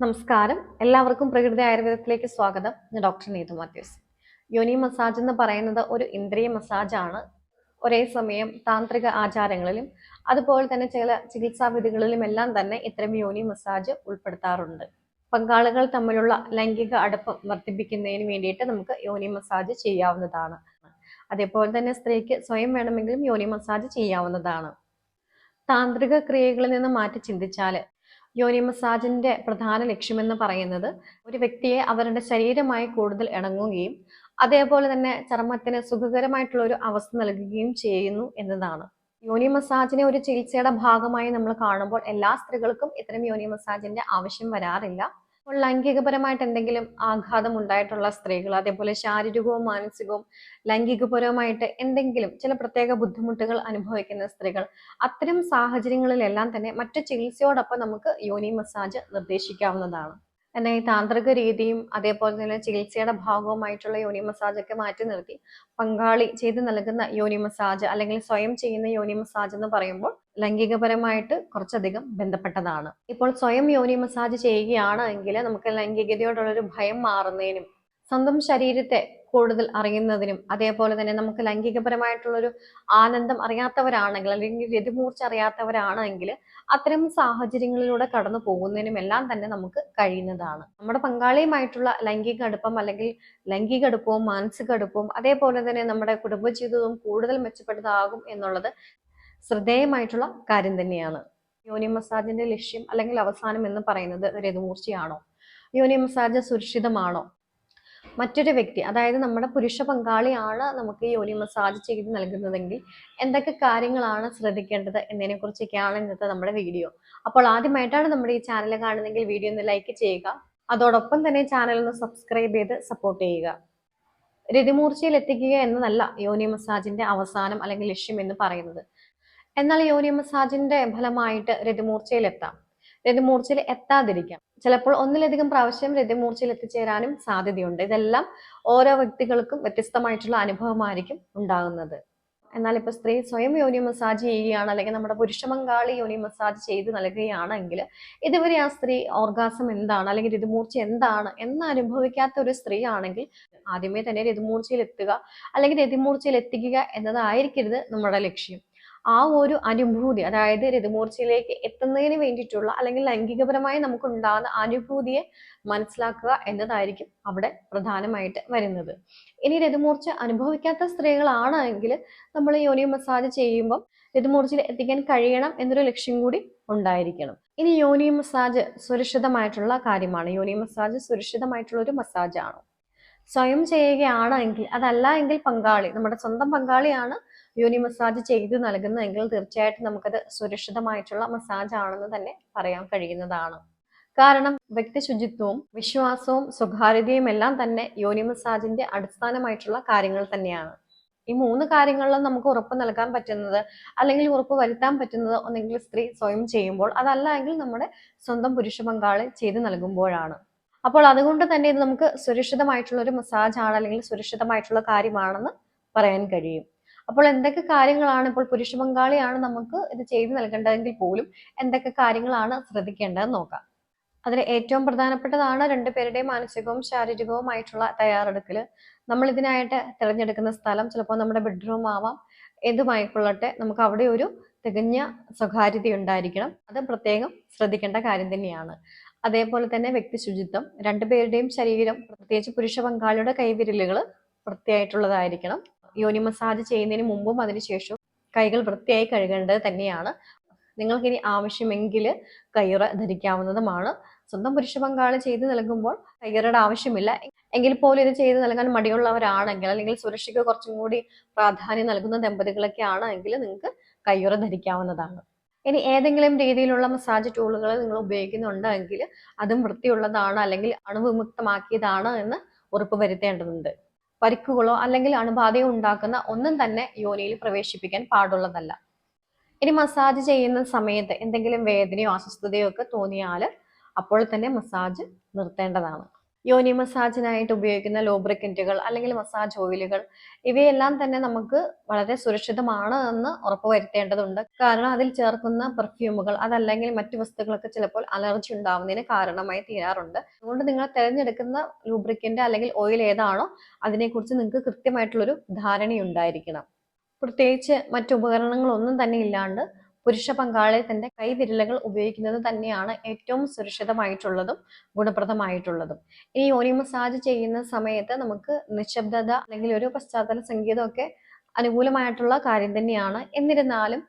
നമസ്കാരം. എല്ലാവർക്കും പ്രകൃതി ആയുർവേദത്തിലേക്ക് സ്വാഗതം. ഞാൻ ഡോക്ടർ നീതു മാത്യൂസ്. യോനി മസാജ് എന്ന് പറയുന്നത് ഒരു ഇന്ദ്രിയ മസാജാണ്. ഒരേ സമയം താന്ത്രിക ആചാരങ്ങളിലും അതുപോലെ തന്നെ ചില ചികിത്സാ വിധികളിലും എല്ലാം തന്നെ ഇത്തരം യോനി മസാജ് ഉൾപ്പെടുത്താറുണ്ട്. പങ്കാളികൾ തമ്മിലുള്ള ലൈംഗിക അടുപ്പം വർദ്ധിപ്പിക്കുന്നതിന് വേണ്ടിയിട്ട് നമുക്ക് യോനി മസാജ് ചെയ്യാവുന്നതാണ്. അതേപോലെ തന്നെ സ്ത്രീക്ക് സ്വയം വേണമെങ്കിലും യോനി മസാജ് ചെയ്യാവുന്നതാണ്. താന്ത്രിക ക്രിയകളിൽ നിന്ന് മാറ്റി ചിന്തിച്ചാൽ യോനി മസാജിന്റെ പ്രധാന ലക്ഷ്യമെന്ന് പറയുന്നത് ഒരു വ്യക്തിയെ അവരുടെ ശരീരമായി കൂടുതൽ ഇണങ്ങുകയും അതേപോലെ തന്നെ ചർമ്മത്തിന് സുഖകരമായിട്ടുള്ള ഒരു അവസ്ഥ നൽകുകയും ചെയ്യുന്നു എന്നതാണ്. യോനി മസാജിനെ ഒരു ചികിത്സയുടെ ഭാഗമായി നമ്മൾ കാണുമ്പോൾ എല്ലാ സ്ത്രീകൾക്കും ഇത്തരം യോനി മസാജിന്റെ ആവശ്യം വരാറില്ല. അപ്പോൾ ലൈംഗികപരമായിട്ട് എന്തെങ്കിലും ആഘാതം ഉണ്ടായിട്ടുള്ള സ്ത്രീകൾ അതേപോലെ ശാരീരികവും മാനസികവും ലൈംഗികപരവുമായിട്ട് എന്തെങ്കിലും ചില പ്രത്യേക ബുദ്ധിമുട്ടുകൾ അനുഭവിക്കുന്ന സ്ത്രീകൾ അത്തരം സാഹചര്യങ്ങളിലെല്ലാം തന്നെ മറ്റു ചികിത്സയോടൊപ്പം നമുക്ക് യോനി മസാജ് നിർദ്ദേശിക്കാവുന്നതാണ്. എന്നാൽ ഈ താന്ത്രിക രീതിയും അതേപോലെ തന്നെ ചികിത്സയുടെ ഭാഗവുമായിട്ടുള്ള യോനി മസാജ് ഒക്കെ മാറ്റി നിർത്തി. പങ്കാളി ചെയ്ത് നൽകുന്ന യോനി മസാജ് അല്ലെങ്കിൽ സ്വയം ചെയ്യുന്ന യോനി മസാജ് എന്ന് പറയുമ്പോൾ ലൈംഗികപരമായിട്ട് കുറച്ചധികം ബന്ധപ്പെട്ടതാണ്. ഇപ്പോൾ സ്വയം യോനി മസാജ് ചെയ്യുകയാണ് എങ്കിൽ നമുക്ക് ലൈംഗികതയോടുള്ളൊരു ഭയം മാറുന്നതിനും സ്വന്തം ശരീരത്തെ കൂടുതൽ അറിയുന്നതിനും അതേപോലെ തന്നെ നമുക്ക് ലൈംഗികപരമായിട്ടുള്ളൊരു ആനന്ദം അറിയാത്തവരാണെങ്കിൽ അല്ലെങ്കിൽ രതിമൂർച്ച അറിയാത്തവരാണെങ്കിൽ അത്തരം സാഹചര്യങ്ങളിലൂടെ കടന്നു പോകുന്നതിനും എല്ലാം തന്നെ നമുക്ക് കഴിയുന്നതാണ്. നമ്മുടെ പങ്കാളിയുമായിട്ടുള്ള ലൈംഗിക അടുപ്പം അല്ലെങ്കിൽ ലൈംഗിക അടുപ്പവും മാനസിക അടുപ്പവും അതേപോലെ തന്നെ നമ്മുടെ കുടുംബജീവിതവും കൂടുതൽ മെച്ചപ്പെട്ടതാകും എന്നുള്ളത് ശ്രദ്ധേയമായിട്ടുള്ള കാര്യം തന്നെയാണ്. യോനി മസാജിന്റെ ലക്ഷ്യം അല്ലെങ്കിൽ അവസാനം എന്ന് പറയുന്നത് രതിമൂർച്ചയാണോ? യോനി മസാജ് സുരക്ഷിതമാണോ? മറ്റൊരു വ്യക്തി അതായത് നമ്മുടെ പുരുഷ പങ്കാളിയാണ് നമുക്ക് യോനി മസാജ് ചെയ്ത് നൽകുന്നതെങ്കിൽ എന്തൊക്കെ കാര്യങ്ങളാണ് ശ്രദ്ധിക്കേണ്ടത് എന്നതിനെ കുറിച്ചൊക്കെയാണ് ഇന്നത്തെ നമ്മുടെ വീഡിയോ. അപ്പോൾ ആദ്യമായിട്ടാണ് നമ്മുടെ ഈ ചാനൽ കാണുന്നതെങ്കിൽ വീഡിയോ ഒന്ന് ലൈക്ക് ചെയ്യുക. അതോടൊപ്പം തന്നെ ചാനൽ ഒന്ന് സബ്സ്ക്രൈബ് ചെയ്ത് സപ്പോർട്ട് ചെയ്യുക. രതിമൂർച്ചയിൽ എത്തിക്കുക എന്നതല്ല യോനി മസാജിന്റെ അവസാനം അല്ലെങ്കിൽ ലക്ഷ്യം എന്ന് പറയുന്നത്. എന്നാൽ യോനി മസാജിന്റെ ഫലമായിട്ട് രതിമൂർച്ചയിൽ എത്താം രതിമൂർച്ചയിൽ എത്താതിരിക്കാം. ചിലപ്പോൾ ഒന്നിലധികം പ്രാവശ്യം രതിമൂർച്ചയിൽ എത്തിച്ചേരാനും സാധ്യതയുണ്ട്. ഇതെല്ലാം ഓരോ വ്യക്തികൾക്കും വ്യത്യസ്തമായിട്ടുള്ള അനുഭവമായിരിക്കും ഉണ്ടാകുന്നത്. എന്നാൽ ഇപ്പൊ സ്ത്രീ സ്വയം യോനി മസാജ് ചെയ്യുകയാണ് അല്ലെങ്കിൽ നമ്മുടെ പുരുഷ പങ്കാളി യോനി മസാജ് ചെയ്ത് നൽകുകയാണെങ്കിൽ ഇതുവരെ ആ സ്ത്രീ ഓർഗാസം എന്താണ് അല്ലെങ്കിൽ രതിമൂർച്ച എന്താണ് എന്ന് അനുഭവിക്കാത്ത ഒരു സ്ത്രീ ആണെങ്കിൽ ആദ്യമേ തന്നെ രതിമൂർച്ചയിൽ എത്തുക അല്ലെങ്കിൽ രതിമൂർച്ചയിൽ എത്തിക്കുക എന്നതായിരിക്കരുത് നമ്മുടെ ലക്ഷ്യം. ആ ഒരു അനുഭൂതി അതായത് രതിമൂർച്ചയിലേക്ക് എത്തുന്നതിന് വേണ്ടിയിട്ടുള്ള അല്ലെങ്കിൽ ലൈംഗികപരമായി നമുക്ക് ഉണ്ടാകുന്ന അനുഭൂതിയെ മനസ്സിലാക്കുക എന്നതായിരിക്കും അവിടെ പ്രധാനമായിട്ട് വരുന്നത്. ഇനി രതിമൂർച്ച അനുഭവിക്കാത്ത സ്ത്രീകളാണെങ്കിൽ നമ്മൾ യോനി മസാജ് ചെയ്യുമ്പം രതിമൂർച്ചയിൽ എത്തിക്കാൻ കഴിയണം എന്നൊരു ലക്ഷ്യം കൂടി ഉണ്ടായിരിക്കണം. ഇനി യോനി മസാജ് സുരക്ഷിതമായിട്ടുള്ള കാര്യമാണ്. യോനി മസാജ് സുരക്ഷിതമായിട്ടുള്ള ഒരു മസാജ് ആണോ സ്വയം ചെയ്യുകയാണ് എങ്കിൽ അതല്ല എങ്കിൽ പങ്കാളി നമ്മുടെ സ്വന്തം പങ്കാളിയാണ് യോനി മസാജ് ചെയ്ത് നൽകുന്നതെങ്കിൽ തീർച്ചയായിട്ടും നമുക്കത് സുരക്ഷിതമായിട്ടുള്ള മസാജ് ആണെന്ന് തന്നെ പറയാൻ കഴിയുന്നതാണ്. കാരണം വ്യക്തി ശുചിത്വവും വിശ്വാസവും സ്വകാര്യതയും എല്ലാം തന്നെ യോനി മസാജിന്റെ അടിസ്ഥാനമായിട്ടുള്ള കാര്യങ്ങൾ തന്നെയാണ്. ഈ മൂന്ന് കാര്യങ്ങളിലും നമുക്ക് ഉറപ്പ് നൽകാൻ പറ്റുന്നത് അല്ലെങ്കിൽ ഉറപ്പ് വരുത്താൻ പറ്റുന്നത് ഒന്നെങ്കിൽ സ്ത്രീ സ്വയം ചെയ്യുമ്പോൾ അതല്ല എങ്കിൽ നമ്മുടെ സ്വന്തം പുരുഷ പങ്കാളി ചെയ്ത് നൽകുമ്പോഴാണ്. അപ്പോൾ അതുകൊണ്ട് തന്നെ ഇത് നമുക്ക് സുരക്ഷിതമായിട്ടുള്ള ഒരു മസാജ് ആണ് അല്ലെങ്കിൽ സുരക്ഷിതമായിട്ടുള്ള കാര്യമാണെന്ന് പറയാൻ കഴിയും. അപ്പോൾ എന്തൊക്കെ കാര്യങ്ങളാണ് ഇപ്പോൾ പുരുഷ പങ്കാളിയാണ് നമുക്ക് ഇത് ചെയ്തു നൽകേണ്ടതെങ്കിൽ പോലും എന്തൊക്കെ കാര്യങ്ങളാണ് ശ്രദ്ധിക്കേണ്ടതെന്ന് നോക്കാം. അതിൽ ഏറ്റവും പ്രധാനപ്പെട്ടതാണ് രണ്ടുപേരുടെയും മാനസികവും ശാരീരികവുമായിട്ടുള്ള തയ്യാറെടുക്കൽ നമ്മൾ ഇതിനായിട്ട് തിരഞ്ഞെടുക്കുന്ന സ്ഥലം ചിലപ്പോൾ നമ്മുടെ ബെഡ്റൂം ആവാം. എന്തുമായിക്കൊള്ളട്ടെ നമുക്ക് അവിടെ ഒരു തികഞ്ഞ സ്വകാര്യത ഉണ്ടായിരിക്കണം. അത് പ്രത്യേകം ശ്രദ്ധിക്കേണ്ട കാര്യം തന്നെയാണ്. അതേപോലെ തന്നെ വ്യക്തി ശുചിത്വം. രണ്ടുപേരുടെയും ശരീരം പ്രത്യേകിച്ച് പുരുഷ പങ്കാളിയുടെ കൈവിരലുകൾ വൃത്തിയായിട്ടുള്ളതായിരിക്കണം. യോനി മസാജ് ചെയ്യുന്നതിന് മുമ്പും അതിനുശേഷവും കൈകൾ വൃത്തിയായി കഴുകേണ്ടത് തന്നെയാണ്. നിങ്ങൾക്കിനി ആവശ്യമെങ്കിൽ കയ്യുറ ധരിക്കാവുന്നതുമാണ്. സ്വന്തം പുരുഷ പങ്കാളി ചെയ്ത് നൽകുമ്പോൾ കയ്യുറയുടെ ആവശ്യമില്ല. എങ്കിൽ പോലും ഇത് ചെയ്ത് നൽകാൻ മടിയുള്ളവരാണെങ്കിൽ അല്ലെങ്കിൽ സുരക്ഷയ്ക്ക് കുറച്ചും കൂടി പ്രാധാന്യം നൽകുന്ന ദമ്പതികളൊക്കെ ആണെങ്കിൽ നിങ്ങൾക്ക് കയ്യുറ ധരിക്കാവുന്നതാണ്. ഇനി ഏതെങ്കിലും രീതിയിലുള്ള മസാജ് ടൂളുകൾ നിങ്ങൾ ഉപയോഗിക്കുന്നുണ്ടെങ്കിൽ അതും വൃത്തിയുള്ളതാണ് അല്ലെങ്കിൽ അണുവിമുക്തമാക്കിയതാണ് എന്ന് ഉറപ്പ് വരുത്തേണ്ടതുണ്ട്. പരിക്കുകളോ അല്ലെങ്കിൽ അണുബാധയോ ഉണ്ടാക്കുന്ന ഒന്നും തന്നെ യോനിയിൽ പ്രവേശിപ്പിക്കാൻ പാടുള്ളതല്ല. ഇനി മസാജ് ചെയ്യുന്ന സമയത്ത് എന്തെങ്കിലും വേദനയോ അസ്വസ്ഥതയോ ഒക്കെ തോന്നിയാൽ അപ്പോൾ തന്നെ മസാജ് നിർത്തേണ്ടതാണ്. യോനി മസാജിനായിട്ട് ഉപയോഗിക്കുന്ന ലോബ്രിക്കന്റുകൾ അല്ലെങ്കിൽ മസാജ് ഓയിലുകൾ ഇവയെല്ലാം തന്നെ നമുക്ക് വളരെ സുരക്ഷിതമാണ് എന്ന് ഉറപ്പുവരുത്തേണ്ടതുണ്ട് കാരണം അതിൽ ചേർക്കുന്ന പെർഫ്യൂമുകൾ അതല്ലെങ്കിൽ മറ്റു വസ്തുക്കളൊക്കെ ചിലപ്പോൾ അലർജി ഉണ്ടാവുന്നതിന് കാരണമായി തീരാറുണ്ട്. അതുകൊണ്ട് നിങ്ങൾ തിരഞ്ഞെടുക്കുന്ന ലൂബ്രിക്കന്റ് അല്ലെങ്കിൽ ഓയിൽ ഏതാണോ അതിനെക്കുറിച്ച് നിങ്ങൾക്ക് കൃത്യമായിട്ടുള്ളൊരു ധാരണയുണ്ടായിരിക്കണം. പ്രത്യേകിച്ച് മറ്റു ഉപകരണങ്ങളൊന്നും തന്നെ ഇല്ലാണ്ട് പുരുഷ പങ്കാളി തന്റെ കൈവിരലുകൾ ഉപയോഗിക്കുന്നത് തന്നെയാണ് ഏറ്റവും സുരക്ഷിതമായിട്ടുള്ളതും ഗുണപ്രദമായിട്ടുള്ളതും. ഇനി യോനി മസാജ് ചെയ്യുന്ന സമയത്ത് നമുക്ക് നിശബ്ദത അല്ലെങ്കിൽ ഒരു പശ്ചാത്തല സംഗീതമൊക്കെ അനുകൂലമായിട്ടുള്ള കാര്യം തന്നെയാണ്. എന്നിരുന്നാലും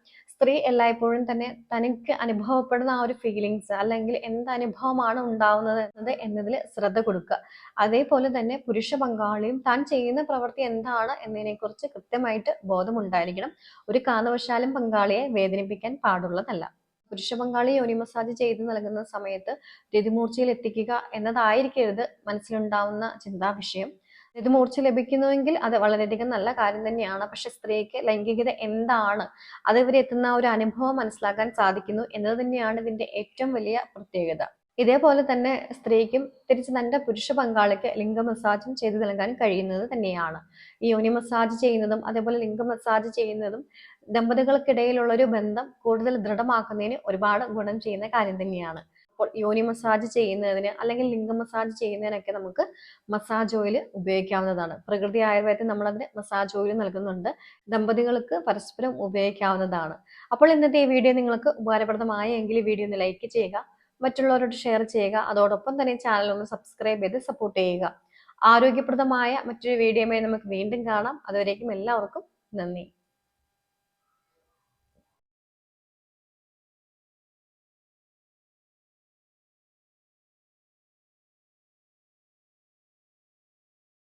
സ്ത്രീ എല്ലായ്പ്പോഴും തന്നെ തനിക്ക് അനുഭവപ്പെടുന്ന ആ ഒരു ഫീലിങ്സ് അല്ലെങ്കിൽ എന്ത് അനുഭവമാണ് ഉണ്ടാവുന്നത് എന്നത് എന്നതിൽ ശ്രദ്ധ കൊടുക്കുക. അതേപോലെ തന്നെ പുരുഷ പങ്കാളിയും താൻ ചെയ്യുന്ന പ്രവൃത്തി എന്താണ് എന്നതിനെക്കുറിച്ച് കൃത്യമായിട്ട് ബോധമുണ്ടായിരിക്കണം. ഒരു കാരണവശാലും പങ്കാളിയെ വേദനിപ്പിക്കാൻ പാടുള്ളതല്ല. പുരുഷ പങ്കാളി യോനി മസാജ് ചെയ്ത് നൽകുന്ന സമയത്ത് രതിമൂർച്ചയിൽ എത്തിക്കുക എന്നതായിരിക്കരുത് മനസ്സിലുണ്ടാവുന്ന ചിന്താ വിഷയം രതിമൂർച്ച ലഭിക്കുന്നുവെങ്കിൽ അത് വളരെയധികം നല്ല കാര്യം തന്നെയാണ്. പക്ഷെ സ്ത്രീക്ക് ലൈംഗികത എന്താണ്? അത് ഇവരെ എത്തുന്ന ഒരു അനുഭവം മനസ്സിലാക്കാൻ സാധിക്കുന്നു എന്നത് തന്നെയാണ് ഇതിന്റെ ഏറ്റവും വലിയ പ്രത്യേകത. ഇതേപോലെ തന്നെ സ്ത്രീക്കും തിരിച്ച് തന്റെ പുരുഷ പങ്കാളിക്ക് ലിംഗ മസാജും ചെയ്തു നൽകാൻ കഴിയുന്നത് തന്നെയാണ്. ഈ യോനി മസാജ് ചെയ്യുന്നതും അതേപോലെ ലിംഗ മസാജ് ചെയ്യുന്നതും ദമ്പതികൾക്കിടയിലുള്ള ഒരു ബന്ധം കൂടുതൽ ദൃഢമാക്കുന്നതിന് ഒരുപാട് ഗുണം ചെയ്യുന്ന കാര്യം തന്നെയാണ്. യോനി മസാജ് ചെയ്യുന്നതിന് അല്ലെങ്കിൽ ലിംഗ മസാജ് ചെയ്യുന്നതിനൊക്കെ നമുക്ക് മസാജ് ഓയിൽ ഉപയോഗിക്കാവുന്നതാണ്. പ്രകൃതി ആയുർവേദത്തിൽ നമ്മളതിന് മസാജ് ഓയിൽ നൽകുന്നുണ്ട്. ദമ്പതികൾക്ക് പരസ്പരം ഉപയോഗിക്കാവുന്നതാണ്. അപ്പോൾ ഇന്നത്തെ ഈ വീഡിയോ നിങ്ങൾക്ക് ഉപകാരപ്രദമായ എങ്കിൽ വീഡിയോ ഒന്ന് ലൈക്ക് ചെയ്യുക മറ്റുള്ളവരോട് ഷെയർ ചെയ്യുക അതോടൊപ്പം തന്നെ ചാനൽ ഒന്ന് സബ്സ്ക്രൈബ് ചെയ്ത് സപ്പോർട്ട് ചെയ്യുക. ആരോഗ്യപ്രദമായ മറ്റൊരു വീഡിയോയുമായി നമുക്ക് വീണ്ടും കാണാം. അതുവരേക്കും എല്ലാവർക്കും നന്ദി.